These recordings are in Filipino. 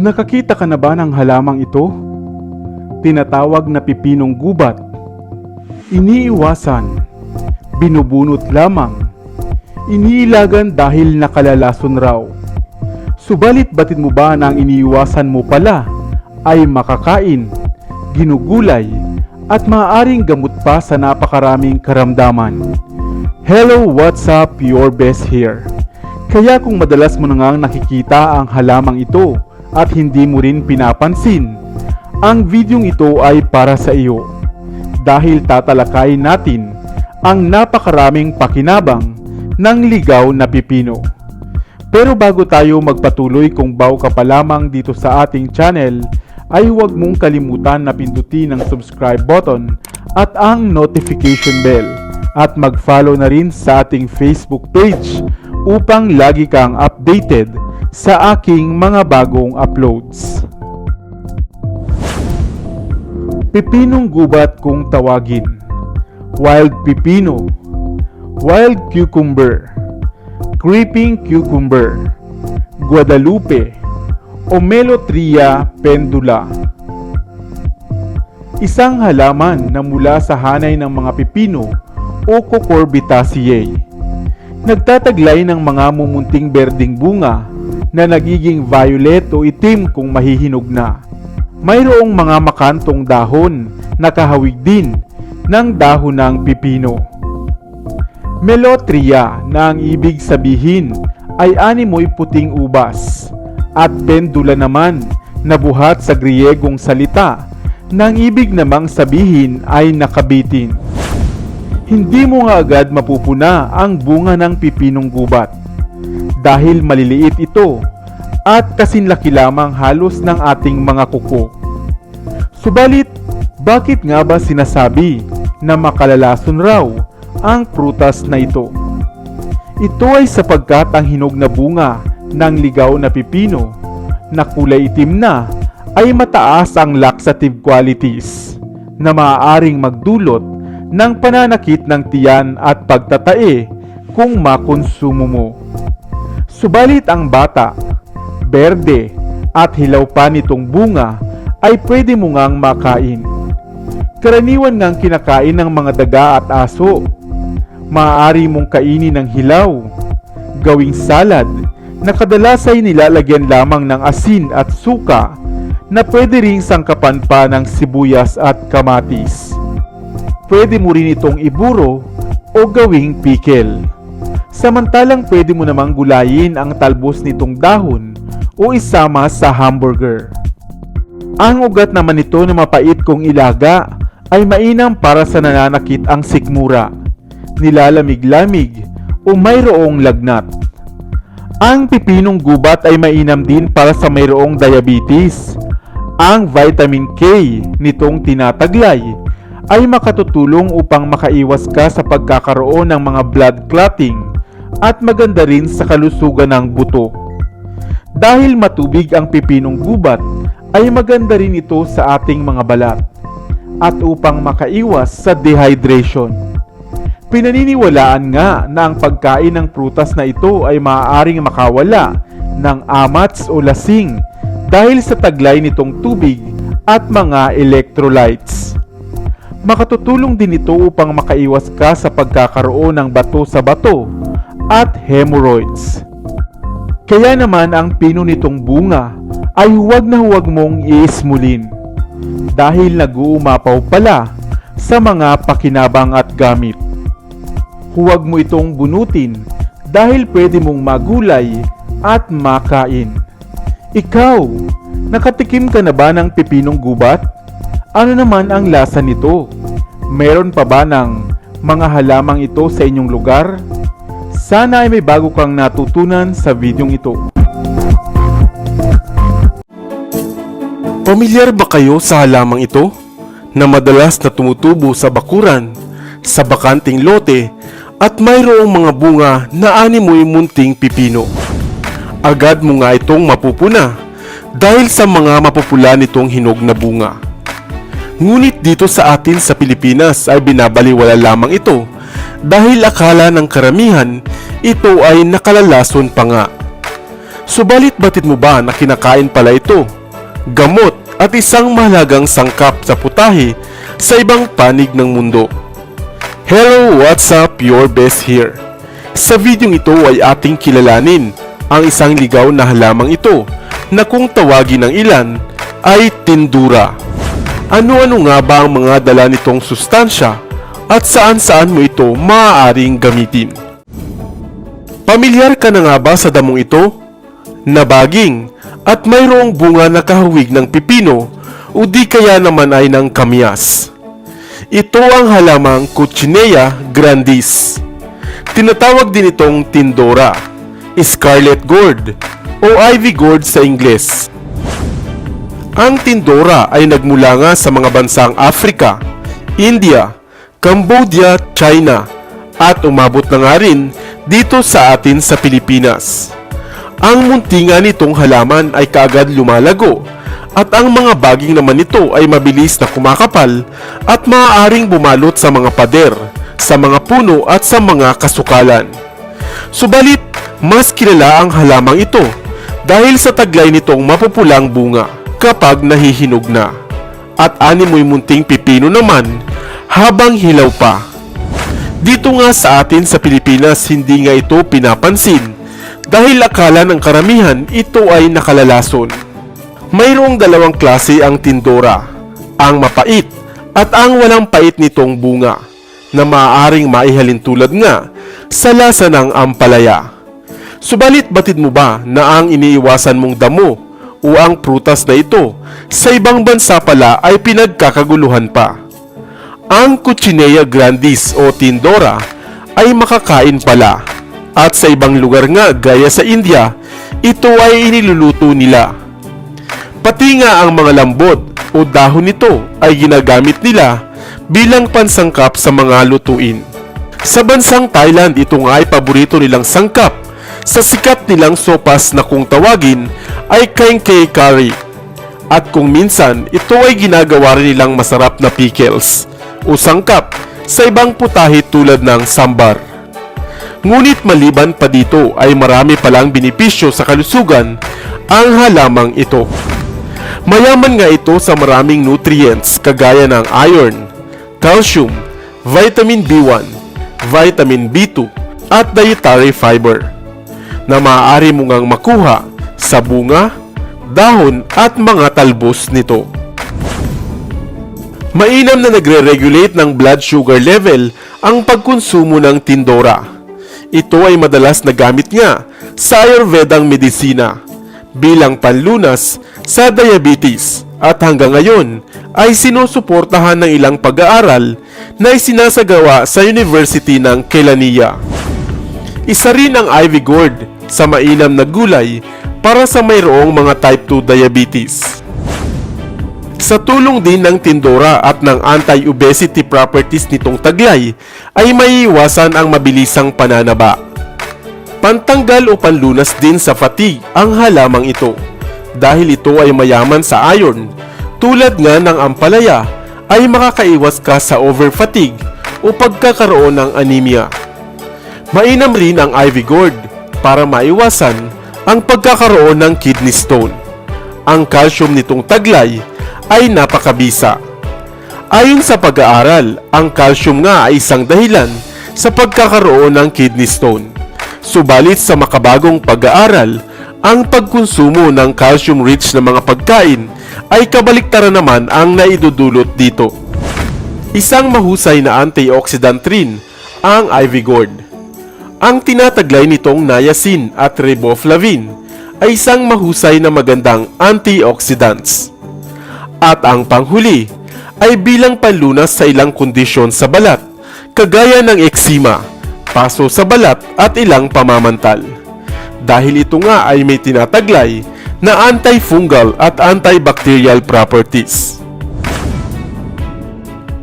Nakakita ka na ba ng halamang ito? Tinatawag na pipinong gubat. Iniiwasan, binubunot lamang, iniilagan dahil nakalalason raw. Subalit batid mo ba na ang iniiwasan mo pala ay makakain, ginugulay, at maaaring gamot pa sa napakaraming karamdaman? Hello, what's up? Your best here. Kaya kung madalas mo na ngang nakikita ang halamang ito at hindi mo rin pinapansin, ang videong ito ay para sa iyo dahil tatalakayin natin ang napakaraming pakinabang ng ligaw na pipino. Pero bago tayo magpatuloy kung bago ka pa lamang dito sa ating channel, ay huwag mong kalimutan na pindutin ang subscribe button at ang notification bell at mag-follow na rin sa ating Facebook page upang lagi kang updated sa aking mga bagong uploads. Pipinong gubat kung tawagin. Wild pipino. Wild cucumber. Creeping cucumber. Guadalupe. O Melotria pendula. Isang halaman na mula sa hanay ng mga pipino o Cucurbitaceae. Nagtataglay ng mga mumunting berding bunga na nagiging violet o itim kung mahihinog na. Mayroong mga makantong dahon na kahawig din ng dahon ng pipino. Melotria na ang ibig sabihin ay animoy puting ubas at pendula naman na buhat sa Griyegong salita na ang ibig namang sabihin ay nakabitin. Hindi mo nga agad mapupuna ang bunga ng pipinong gubat dahil maliliit ito at kasinlaki lamang halos ng ating mga kuko. Subalit, bakit nga ba sinasabi na makalalason raw ang prutas na ito? Ito ay sapagkat ang hinog na bunga ng ligaw na pipino na kulay itim na ay mataas ang laxative qualities na maaaring magdulot ng pananakit ng tiyan at pagtatae kung makonsumo mo. Subalit ang bata, berde at hilaw pa nitong bunga ay pwede mo ngang makain. Karaniwan ngang kinakain ng mga daga at aso. Maaari mong kainin ng hilaw, gawing salad na kadalas ay nilalagyan lamang ng asin at suka na pwede ring sangkapan pa ng sibuyas at kamatis. Pwede mo rin itong iburo o gawing pickle. Samantalang pwede mo namang gulayin ang talbos nitong dahon o isama sa hamburger. Ang ugat naman nito na mapait kong ilaga ay mainam para sa nananakit ang sikmura, nilalamig-lamig o mayroong lagnat. Ang pipinong gubat ay mainam din para sa mayroong diabetes. Ang vitamin K nitong tinataglay ay makatutulong upang makaiwas ka sa pagkakaroon ng mga blood clotting at maganda rin sa kalusugan ng buto. Dahil matubig ang pipinong gubat, ay maganda rin ito sa ating mga balat at upang makaiwas sa dehydration. Pinaniniwalaan nga na ang pagkain ng prutas na ito ay maaaring makawala ng amats o lasing dahil sa taglay nitong tubig at mga electrolytes. Makatutulong din ito upang makaiwas ka sa pagkakaroon ng bato sa bato at hemorrhoids. Kaya naman ang pino nitong bunga ay huwag na huwag mong iismulin dahil nag-uumapaw pala sa mga pakinabang at gamit. Huwag mo itong bunutin dahil pwede mong magulay at makain. Ikaw, nakatikim ka na ba ng pipinong gubat? Ano naman ang lasa nito? Meron pa ba ng mga halamang ito sa inyong lugar? Sana ay may bago kang natutunan sa videong ito. Pamilyar ba kayo sa halamang ito na madalas na tumutubo sa bakuran, sa bakanting lote at mayroong mga bunga na animoy munting pipino? Agad mo nga itong mapupuna dahil sa mga mapupula nitong hinog na bunga. Ngunit dito sa atin sa Pilipinas ay binabaliwala lamang ito dahil akala ng karamihan ito ay nakalalason pa nga. Subalit batid mo ba na kinakain pala ito? Gamot at isang mahalagang sangkap sa putahe sa ibang panig ng mundo. Hello, what's up? Your best here. Sa videong ito ay ating kilalanin ang isang ligaw na halamang ito na kung tawagin ng ilan ay tindura. Ano-ano nga ba ang mga dala nitong sustansya at saan-saan mo ito maaaring gamitin? Pamilyar ka na nga ba sa damong ito? Nabaging at mayroong bunga na kahawig ng pipino o di kaya naman ay ng kamyas. Ito ang halamang Coccinea grandis. Tinatawag din itong tindora, scarlet gourd o ivy gourd sa Ingles. Ang tindora ay nagmula nga sa mga bansang Africa, India, Cambodia, China at umabot na nga rin dito sa atin sa Pilipinas. Ang munti nga nitong halaman ay kaagad lumalago at ang mga baging naman nito ay mabilis na kumakapal at maaaring bumalot sa mga pader, sa mga puno at sa mga kasukalan. Subalit, mas kilala ang halamang ito dahil sa taglay nitong mapupulang bunga kapag nahihinog na. At animoy munting pipino naman habang hilaw pa. Dito nga sa atin sa Pilipinas hindi nga ito pinapansin dahil akala ng karamihan ito ay nakalalason. Mayroong dalawang klase ang tindora, ang mapait at ang walang pait nitong bunga na maaaring maihalin tulad nga sa lasa ng ampalaya. Subalit batid mo ba na ang iniiwasan mong damo o ang prutas na ito sa ibang bansa pala ay pinagkakaguluhan pa? Ang Coccinea grandis o tindora ay makakain pala at sa ibang lugar nga gaya sa India, ito ay iniluluto nila. Pati nga ang mga lambot o dahon nito ay ginagamit nila bilang pansangkap sa mga lutuin. Sa bansang Thailand, ito nga ay paborito nilang sangkap sa sikat nilang sopas na kung tawagin ay kenkey curry. At kung minsan, ito ay ginagawa rin nilang masarap na pickles o sangkap sa ibang putahe tulad ng sambar. Ngunit maliban pa dito ay marami palang benepisyo sa kalusugan ang halamang ito. Mayaman nga ito sa maraming nutrients kagaya ng iron, calcium, vitamin B1, vitamin B2 at dietary fiber na maaari mo ngang makuha sa bunga, dahon at mga talbos nito. Mainam na nagre-regulate ng blood sugar level ang pagkonsumo ng tindora. Ito ay madalas na gamit nga sa Ayurvedang medisina bilang panlunas sa diabetes at hanggang ngayon ay sinusuportahan ng ilang pag-aaral na isinasagawa sa University ng Kelaniya. Isa rin ang ivy gourd sa mainam na gulay para sa mayroong mga type 2 diabetes. Sa tulong din ng tindora at ng anti-obesity properties nitong taglay ay maiiwasan ang mabilisang pananaba. Pantanggal o panlunas din sa fatigue ang halamang ito dahil ito ay mayaman sa iron tulad nga ng ampalaya ay makakaiwas ka sa over-fatigue o pagkakaroon ng anemia. Mainam rin ang ivy gourd para maiwasan ang pagkakaroon ng kidney stone. Ang calcium nitong taglay ay napakabisa. Ayon sa pag-aaral, ang calcium nga ay isang dahilan sa pagkakaroon ng kidney stone. Subalit sa makabagong pag-aaral, ang pagkonsumo ng calcium-rich na mga pagkain ay kabaliktaran naman ang naidudulot dito. Isang mahusay na antioxidant rin ang ivy gourd. Ang tinataglay nitong niacin at riboflavin ay isang mahusay na magandang antioxidants. At ang panghuli ay bilang panlunas sa ilang kondisyon sa balat, kagaya ng eksima, paso sa balat at ilang pamamantal. Dahil ito nga ay may tinataglay na antifungal at antibacterial properties.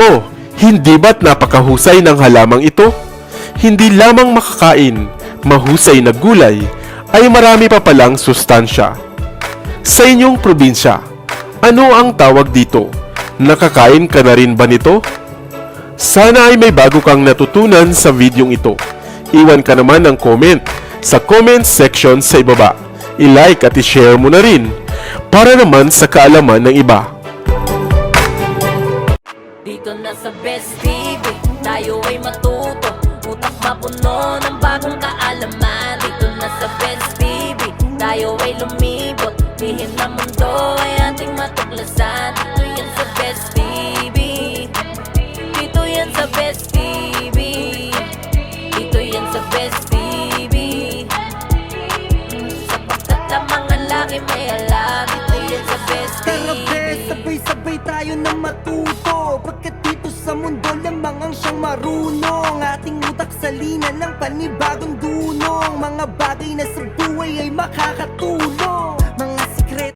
Oh, hindi ba't napakahusay ng halamang ito? Hindi lamang makakain, mahusay na gulay, ay marami pa palang sustansya. Sa inyong probinsya, ano ang tawag dito? Nakakain ka na rin ba nito? Sana ay may bago kang natutunan sa videong ito. Iwan ka naman ng comment sa comment section sa ibaba. i-like at i-share mo na rin para naman sa kaalaman ng iba. Dito na sa Best TV, tayo ay matuto Utak mapuno ng bagong kaalaman Dito na sa Best TV, tayo ay lumibot Lihim na mundo ay ating matuklasan. Dito yan sa Best TV Dito yan sa Best TV Dito yan sa Best TV Sapagkat ang mga laki may alam. Dito yan sa Best Tara TV be, sabay-sabay tayo na matuto. Pagkat dito sa mundo lamang ang siyang marunong. Ating utak sa linan ng panibagong dunong. Mga bagay na sa buhay ay makakatulong